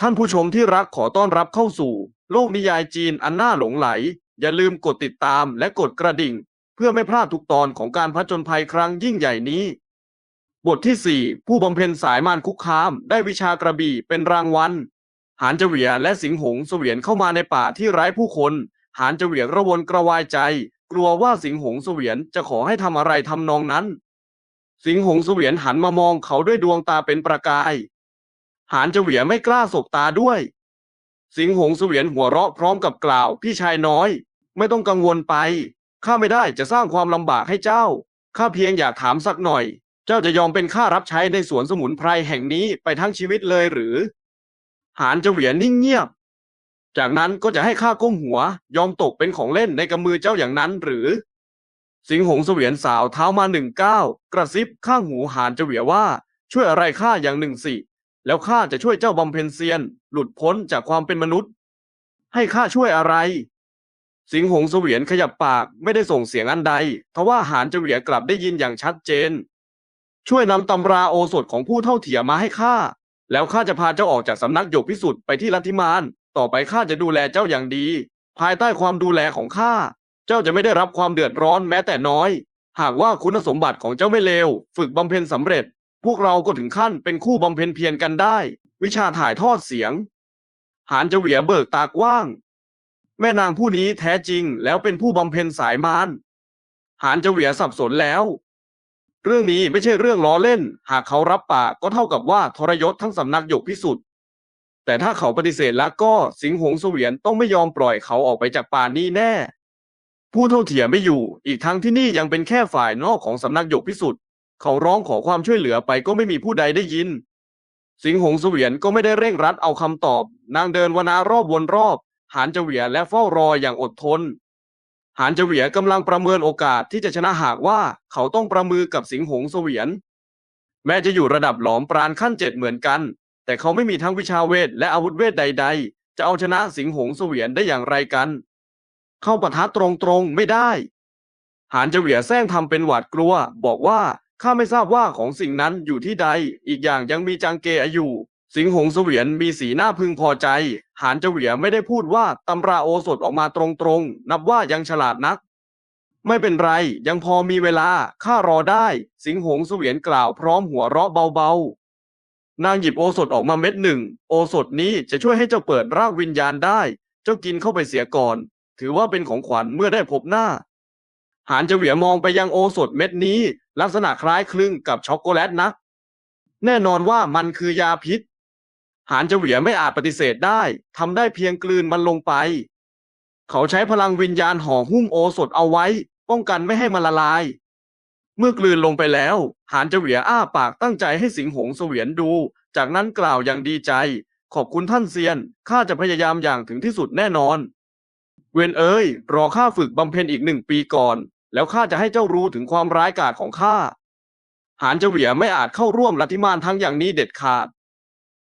ท่านผู้ชมที่รักขอต้อนรับเข้าสู่ โลกนิยายจีนอันน่าหลงไหล อย่าลืมกดติดตามและกดกระดิ่ง เพื่อไม่พลาดทุกตอนของการผจญภัยครั้งยิ่งใหญ่นี้ บทที่ 4 ผู้บำเพ็ญสายมารคุกคาม ได้วิชากระบี่เป็นรางวัลหานเจวียและสิงหงเสวียนเข้ามาในป่าที่ไร้ผู้คน หานเจวียกระวนกระวายใจ กลัวว่าสิงหงเสวียนจะขอให้ทำอะไรทำนองนั้น สิงหงเสวียนหันมามองเขาด้วยดวงตาเป็นประกาย หานเจวียไม่กล้าสบตาด้วย สิงหงเสวียนหัวเราะพร้อมกับกล่าวพี่ชายน้อย ไม่ต้องกังวลไปข้าไม่ได้จะสร้างความลำบากให้เจ้าข้าเพียงอยากถามสักหน่อย เจ้าจะยอมเป็นข้ารับใช้ในสวนสมุนไพรแห่งนี้ไปทั้งชีวิตเลยหรือ หานเจวียนนิ่งเงียบ จากนั้นก็จะให้ข้าก้มหัวยอมตกเป็นของเล่นในกำมือเจ้าอย่างนั้นหรือ สิงหงเสวียนสาวเท้ามาหนึ่งก้าวกระซิบข้างหูหานเจวียว่าช่วยอะไรข้าอย่างหนึ่งสิ แล้วข้าจะช่วยเจ้าบำเพ็ญเซียน หลุดพ้นจากความเป็นมนุษย์ ให้ข้าช่วยอะไร สิงหงเสวียนขยับปากไม่ได้ส่งเสียงอันใดทว่าหานเจวียกลับได้ยินอย่างชัดเจน ช่วยนำตำราโอสถของผู้เท่าเถียมาให้ข้าแล้วข้าจะพาเจ้าออกจากสำนักหยกพิสุทธิ์ไปที่ลัทธิมาน ต่อไปข้าจะดูแลเจ้าอย่างดี ภายใต้ความดูแลของข้า เจ้าจะไม่ได้รับความเดือดร้อนแม้แต่น้อย หากว่าคุณสมบัติของเจ้าไม่เลว ฝึกบำเพ็ญสำเร็จ พวกเราก็ถึงขั้นเป็นคู่บำเพ็ญเพียรกันได้ วิชาถ่ายทอดเสียง หานเจเวียเบิกตากว้าง แม่นางผู้นี้แท้จริงแล้วเป็นผู้บำเพ็ญสายมารหานเจเวียสับสนแล้ว เรื่องนี้ไม่ใช่เรื่องล้อเล่น หากเขารับปากก็เท่ากับว่าทรยศทั้งสำนักหยกพิสุทธิ์แต่ถ้าเขาปฏิเสธแล้วก็สิงหงเสวียนต้องไม่ยอมปล่อยเขาออกไปจากป่านี้แน่ ผู้เท่าเทียมไม่อยู่ อีกทั้งที่นี่ยังเป็นแค่ฝ่ายนอกของสำนักหยกพิสุทธิ์ เขาร้องขอความช่วยเหลือไปก็ไม่มีผู้ใดได้ยิน สิงหงเสวียนก็ไม่ได้เร่งรัดเอาคำตอบ นางเดินวนารอบวนรอบ หานเจเวียและเฝ้ารออย่างอดทน หานเจเวียกำลังประเมินโอกาสที่จะชนะหากว่าเขาต้องประมือกับสิงหงเสวียน แม้จะอยู่ระดับหลอมปราณขั้นเจ็ดเหมือนกัน แต่เขาไม่มีทั้งวิชาเวทและอาวุธเวทใด ๆ จะเอาชนะสิงหงเสวียนได้อย่างไรกัน เข้าปะทะตรงๆไม่ได้หานเจเวียแซงทำเป็นหวาดกลัว บอกว่า ข้าไม่ทราบว่าของสิ่งนั้นอยู่ที่ใด อีกอย่างยังมีจางเกออยู่ สิงหงเสวียนมีสีหน้าพึงพอใจ หานเจเวียไม่ได้พูดว่าตำราโอสถออกมาตรงๆ นับว่ายังฉลาดนัก ไม่เป็นไร ยังพอมีเวลา ข้ารอได้ สิงหงเสวียนกล่าวพร้อมหัวเราะเบาๆ นางหยิบโอสถออกมาเม็ดหนึ่ง โอสถนี้จะช่วยให้เจ้าเปิดรากวิญญาณได้ เจ้ากินเข้าไปเสียก่อน ถือว่าเป็นของขวัญเมื่อได้พบหน้า หานเจเวียมองไปยังโอสถเม็ดนี้ ลักษณะคล้ายคลึงกับช็อกโกแลตนักแน่นอนว่ามันคือยาพิษ หานเจเวียไม่อาจปฏิเสธได้ทำได้เพียงกลืนมันลงไป เขาใช้พลังวิญญาณห่อหุ้มโอสถเอาไว้ ป้องกันไม่ให้มันละลาย เมื่อกลืนลงไปแล้ว หานเจเวียอ้าปากตั้งใจให้สิงหงเสวียนดู จากนั้นกล่าวอย่างดีใจ ขอบคุณท่านเซียนข้าจะพยายามอย่างถึงที่สุดแน่นอน เวนเอ้ยรอข้าฝึกบำเพ็ญอีกหนึ่งปีก่อน แล้วข้าจะให้เจ้ารู้ถึงความร้ายกาจของข้า หานเจเวียไม่อาจเข้าร่วมลัทธิมานทั้งอย่างนี้เด็ดขาด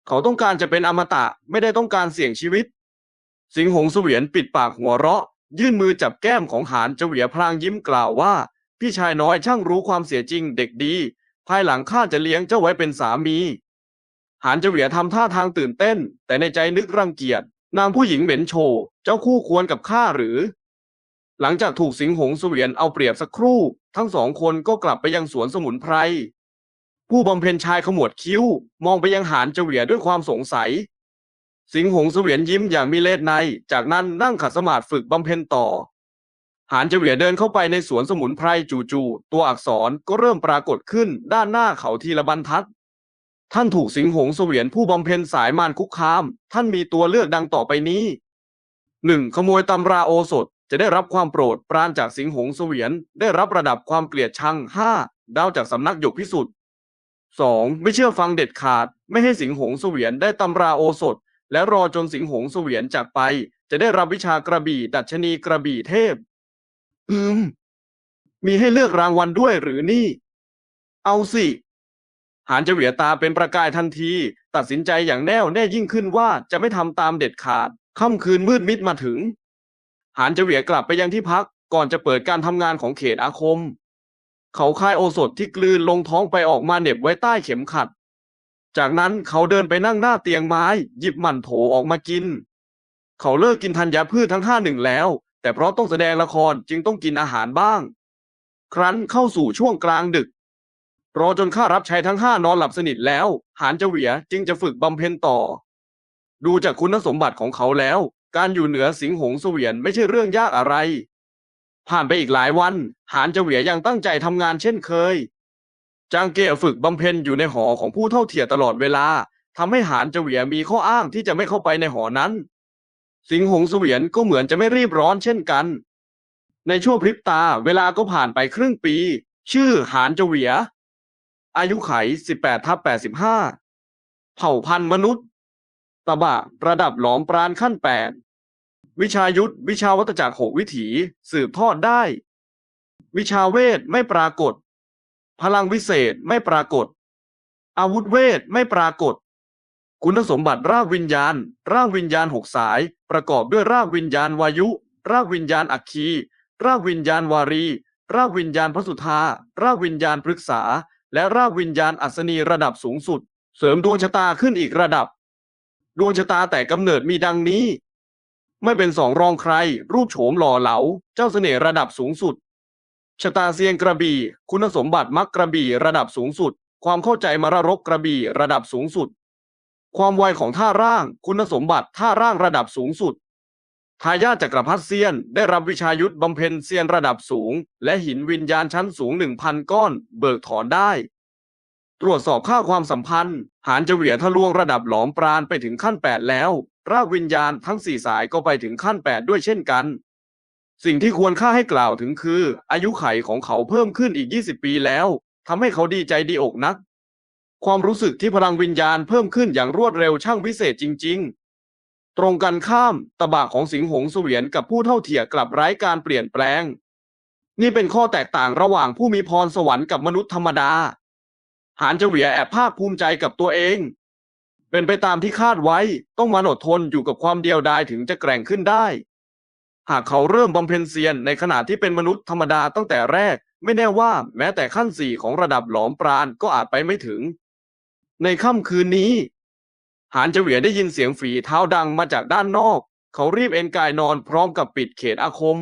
เขาต้องการจะเป็นอมตะไม่ได้ต้องการเสี่ยงชีวิต สิงหงเสวียนปิดปากหัวเราะ ยื่นมือจัพแก้มของหานเจเวียพลางยิ้มกล่าวว่า พี่ชายน้อยช่างรู้ความเสียจริงเด็กดี ภายหลังข้าจะเลี้ยงเจ้าไว้เป็นสามีหานเจเวียทำท่าทางตื่นเต้น แต่ในใจนึกรังเกียจ นางผู้หญิงเหม็นโชว์เจ้าคู่ควรกับข้าหรือ หลังจากถูกสิงหงเสวียนเอาเปรียบสักครู่ ทั้งสองคนก็กลับไปยังสวนสมุนไพร ผู้บำเพ็ญชายขมวดคิ้ว มองไปยังหานเจเวียด้วยความสงสัย สิงหงเสวียนยิ้มอย่างมีเล่ใน จากนั้นนั่งขัดสมาธิฝึกบำเพ็ญต่อ หานเจเวียเดินเข้าไปในสวนสมุนไพรจู่ๆตัวอักษรก็เริ่มปรากฏขึ้นด้านหน้าเขาทีละบรรทัด ท่านถูกสิงหงเสวียนผู้บำเพ็ญสายมารคุกคาม ท่านมีตัวเลือกดังต่อไปนี้หนึ่งขโมยตำราโอสถ จะได้รับความโปรดปรานจากสิงหงเสวียน ได้รับระดับความเกลียดชังห้าดาวจากสำนักหยกพิสุทธิ์สองไม่เชื่อฟังเด็ดขาด ไม่ให้สิงหงเสวียนได้ตำราโอสถ และรอจนสิงหงเสวียนจากไป จะได้รับวิชากระบี่ดัชนีกระบี่เทพ อืม มีให้เลือกรางวัลด้วยหรือนี่ เอาสิหานเจเวียตาเป็นประกายทันที ตัดสินใจอย่างแน่วแน่ยิ่งขึ้นว่าจะไม่ทำตามเด็ดขาด ค่ำคืนมืดมิดมาถึง หานเจเวียกลับไปยังที่พักก่อนจะเปิดการทำงานของเขตอาคม เขาคายโอสถที่กลืนลงท้องไปออกมาเหน็บไว้ใต้เข็มขัด จากนั้นเขาเดินไปนั่งหน้าเตียงไม้ หยิบหมันโถออกมากิน เขาเลิกกินธัญพืชทั้งห้าหนึ่งแล้ว แต่เพราะต้องแสดงละครจึงต้องกินอาหารบ้าง ครั้นเข้าสู่ช่วงกลางดึก รอจนข้ารับใช้ทั้งห้านอนหลับสนิทแล้ว หานเจเหวียจึงจะฝึกบำเพ็ญต่อ ดูจากคุณสมบัติของเขาแล้ว การอยู่เหนือสิงหงเสวียนไม่ใช่เรื่องยากอะไร ผ่านไปอีกหลายวัน หานเจเหวียยังตั้งใจทำงานเช่นเคย จางเกียฝึกบำเพ็ญอยู่ในหอของผู้เท่าเทียตลอดเวลาทำให้หานเจเหวียมีข้ออ้างที่จะไม่เข้าไปในหอนั้น สิงหงเสวียนก็เหมือนจะไม่รีบร้อนเช่นกัน ในช่วงพริบตาเวลาก็ผ่านไปครึ่งปี ชื่อหานเจเหวียอายุไข 18ทับ85 เผ่าพันธุ์มนุษย์ ตบะระดับหลอมปราณขั้น8วิชายุทธวิชาวัตจักรหกวิถี สืบทอดได้ วิชาเวทไม่ปรากฏ พลังวิเศษไม่ปรากฏ อาวุธเวทไม่ปรากฏ คุณสมบัติรากวิญญาณ รากวิญญาณหกสาย ประกอบด้วยรากวิญญาณวายุ รากวิญญาณอัคคี รากวิญญาณวารี รากวิญญาณพระสุธารากวิญญาณพฤกษา และรากวิญญาณอัศนีระดับสูงสุด เสริมดวงชะตาขึ้นอีกระดับ ดวงชะตาแต่กำเนิดมีดังนี้ ไม่เป็นสองรองใคร รูปโฉมหล่อเหลา เจ้าเสน่ห์ระดับสูงสุด ชะตาเซียงกระบี่ คุณสมบัติมักกระบี่ระดับสูงสุด ความเข้าใจมรรกกระบี่ระดับสูงสุด ความไวของท่าร่าง คุณสมบัติท่าร่างระดับสูงสุดทายาทจักรพรรดิเซียน ได้รับวิชายุทธบำเพ็ญเซียนระดับสูง และหินวิญญาณชั้นสูงหนึ่งพันก้อน เบิกถอนได้ ตรวจสอบค่าความสัมพันธ์ หานเจเหวียทะลวงระดับหลอมปราณไปถึงขั้น 8 แล้ว รากวิญญาณทั้งสี่สายก็ไปถึงขั้น 8 ด้วยเช่นกัน สิ่งที่ควรค่าให้กล่าวถึงคือ อายุไขของเขาเพิ่มขึ้นอีก 20 ปีแล้วทำให้เขาดีใจดีอกนัก ความรู้สึกที่พลังวิญญาณเพิ่มขึ้นอย่างรวดเร็วช่างวิเศษจริง ๆ ตรงกันข้ามตบะของสิงหงเสวียนกับผู้เท่าเทียกลับไร้การเปลี่ยนแปลง นี่เป็นข้อแตกต่างระหว่างผู้มีพรสวรรค์กับมนุษย์ธรรมดา หานเจวียแอบภาคภูมิใจกับตัวเอง เป็นไปตามที่คาดไว้ต้องมาอดทนอยู่กับความเดียวดายถึงจะแกร่งขึ้นได้ หากเขาเริ่มบำเพ็ญเซียนในขณะที่เป็นมนุษย์ธรรมดาตั้งแต่แรก ไม่แน่ว่าแม้แต่ขั้นสี่ของระดับหลอมปราณก็อาจไปไม่ถึง ในค่ำคืนนี้ หานเจวียได้ยินเสียงฝีเท้าดังมาจากด้านนอก เขารีบเอนกายนอนพร้อมกับปิดเขตอาคม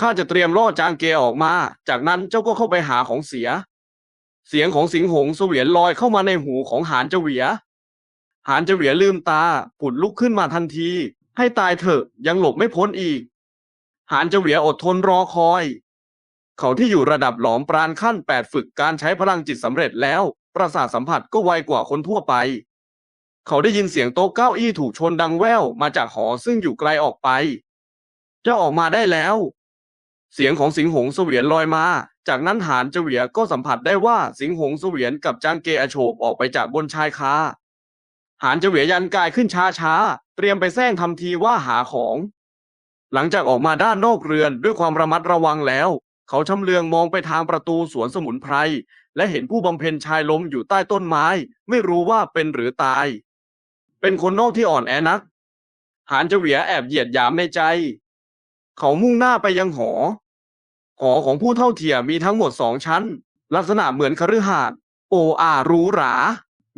ข้าจะเตรียมล่อจางเกออกมา จากนั้นเจ้าก็เข้าไปหาของเสีย เสียงของสิงหงเสวียนลอยเข้ามาในหูของหานเจเหวีย หานเจเหวียลืมตาผุดลุกขึ้นมาทันที ให้ตายเถอะยังหลบไม่พ้นอีก หานเจเหวียอดทนรอคอย เขาที่อยู่ระดับหลอมปราณขั้นแปดฝึกการใช้พลังจิตสำเร็จแล้ว ประสาทสัมผัสก็ไวกว่าคนทั่วไป เขาได้ยินเสียงโต๊ะเก้าอี้ถูกชนดังแว่วมาจากหอซึ่งอยู่ไกลออกไปจ้าออกมาได้แล้ว เสียงของสิงหงเสวียนลอยมา จากนั้นหานเจเวียก็สัมผัสได้ว่าสิงหงเสวียนกับจางเกอโฉบออกไปจากบนชายคา หานเจเวียยันกายขึ้นช้าช้าๆเตรียมไปแซงทำทีว่าหาของ หลังจากออกมาด้านนอกเรือนด้วยความระมัดระวังแล้ว เขาชำเลืองมองไปทางประตูสวนสมุนไพร และเห็นผู้บำเพ็ญชายล้มอยู่ใต้ต้นไม้ ไม่รู้ว่าเป็นหรือตาย เป็นคนนอกที่อ่อนแอนัก หานเจเวียแอบเหยียดหยามในใจ เขามุ่งหน้าไปยังหอ หอของผู้เท่าเทียมมีทั้งหมดสองชั้น ลักษณะเหมือนคฤหาสน์โออาหรูหรา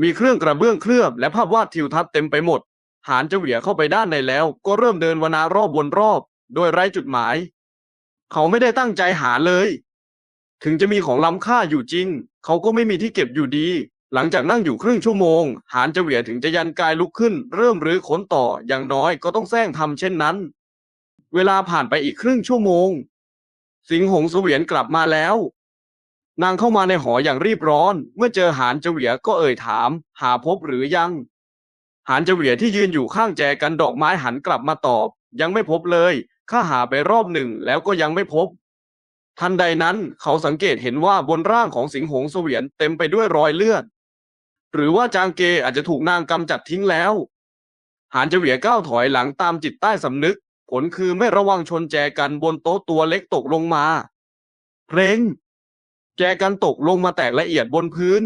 มีเครื่องกระเบื้องเคลือบและภาพวาดทิวทัศน์เต็มไปหมด หานเจาเหวียเข้าไปด้านในแล้ว ก็เริ่มเดินวนารอบวนรอบ โดยไร้จุดหมาย เขาไม่ได้ตั้งใจหาเลย ถึงจะมีของล้ำค่าอยู่จริง เขาก็ไม่มีที่เก็บอยู่ดี หลังจากนั่งอยู่ครึ่งชั่วโมง หานเจาเหวียถึงจะยันกายลุกขึ้น เริ่มรื้อขนต่ออย่างน้อยก็ต้องแซงทำเช่นนั้น เวลาผ่านไปอีกครึ่งชั่วโมง สิงหงเสวียนกลับมาแล้ว นางเข้ามาในหออย่างรีบร้อน เมื่อเจอหานเจเหวียก็เอ่ยถาม หาพบหรือยัง หานเจเหวียที่ยืนอยู่ข้างแจกันดอกไม้หันกลับมาตอบ ยังไม่พบเลยข้าหาไปรอบหนึ่งแล้วก็ยังไม่พบ ทันใดนั้นเขาสังเกตเห็นว่าบนร่างของสิงหงเสวียนเต็มไปด้วยรอยเลือด หรือว่าจางเกอาจจะถูกนางกำจัดทิ้งแล้ว หานเจเหวียก้าวถอยหลังตามจิตใต้สำนึก ผลคือไม่ระวังชนแจกันบนโต๊ะตัวเล็กตกลงมาเพลงแจกันตกลงมาแตกละเอียดบนพื้น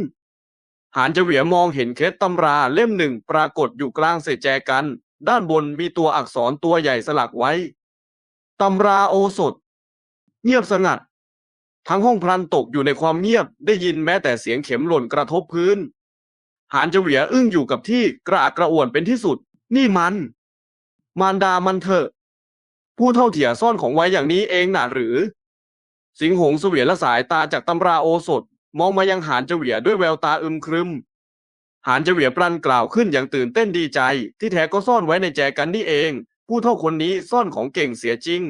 หานเจเหวียมองเห็นเคล็ดตำราเล่มหนึ่งปรากฏอยู่กลางเศษแจกัน ด้านบนมีตัวอักษรตัวใหญ่สลักไว้ ตำราโอสถ เงียบสงัด ทั้งห้องพลันตกอยู่ในความเงียบได้ยินแม้แต่เสียงเข็มหล่นกระทบพื้น หานเจเหวียอึ้งอยู่กับที่กระอักกระอ่วนเป็นที่สุด นี่มัน มารดามันเถอะ ผู้เท่าเถี่ยซ่อนของไว้อย่างนี้เองน่ะหรือ สิงหงเสวียนละสายตาจากตำราโอสถมองมายังหานเจเวียด้วยแววตาอึมครึม หานเจเวียปรันกล่าวขึ้นอย่างตื่นเต้นดีใจ ที่แท้ก็ซ่อนไว้ในแจกันนี่เอง ผู้เท่าคนนี้ซ่อนของเก่งเสียจริง